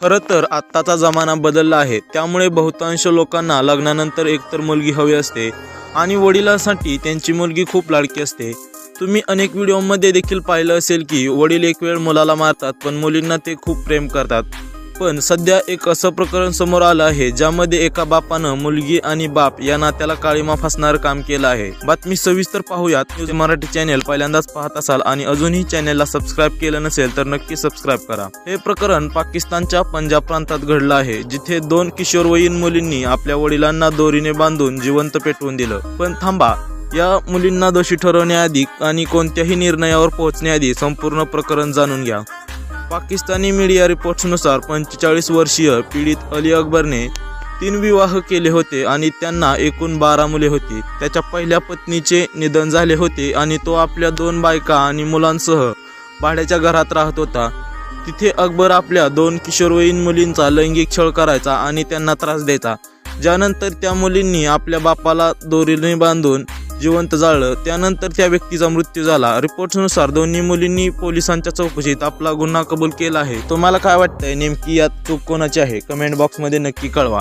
खरं तर आत्ताचा जमाना बदलला आहे. त्यामुळे बहुतांश लोकांना लग्नानंतर एकतर मुलगी हवी असते आणि वडिलांसाठी त्यांची मुलगी खूप लाडकी असते. तुम्ही अनेक व्हिडिओमध्ये देखील पाहिलं असेल की वडील एक वेळ मुलाला मारतात पण मुलींना ते खूप प्रेम करतात. पण सध्या एक असं प्रकरण समोर आलं आहे ज्यामध्ये एका बापानं मुलगी आणि बाप या नात्याला काळीमा फासणारं काम केलं आहे. बातमी सविस्तर पाहूयात. न्यूज मराठी चॅनेल पहिल्यांदाच पाहत असाल आणि अजूनही चॅनेलला सबस्क्राईब केलं नसेल तर नक्की सबस्क्राईब करा. हे प्रकरण पाकिस्तानच्या पंजाब प्रांतात घडलं आहे जिथे दोन किशोरवयीन मुलींनी आपल्या वडिलांना दोरीने बांधून जिवंत पेटवून दिलं. पण थांबा या मुलींना दोषी ठरवण्याआधी आणि कोणत्याही निर्णयावर पोहोचण्याआधी संपूर्ण प्रकरण जाणून घ्या. पाकिस्तानी मीडिया रिपोर्ट्सनुसार पंचेचाळीस वर्षीय पीडित अली अकबरने तीन विवाह केले होते आणि त्यांना एकूण बारा मुले होती. त्याच्या पहिल्या पत्नीचे निधन झाले होते आणि तो आपल्या दोन बायका आणि मुलांसह भाड्याच्या घरात राहत होता. तिथे अकबर आपल्या दोन किशोरवयीन मुलींचा लैंगिक छळ करायचा आणि त्यांना त्रास द्यायचा. ज्यानंतर त्या मुलींनी आपल्या बापाला दोरीने बांधून जिवंत जाळलं. त्यानंतर त्या व्यक्तीचा मृत्यू झाला. रिपोर्ट्सनुसार दोन्ही मुलींनी पोलिसांच्या चौकशीत आपला गुन्हा कबूल केला आहे. तुम्हाला काय वाटतंय? नेमकी यात चूक कोणाची आहे? कमेंट बॉक्समध्ये नक्की कळवा.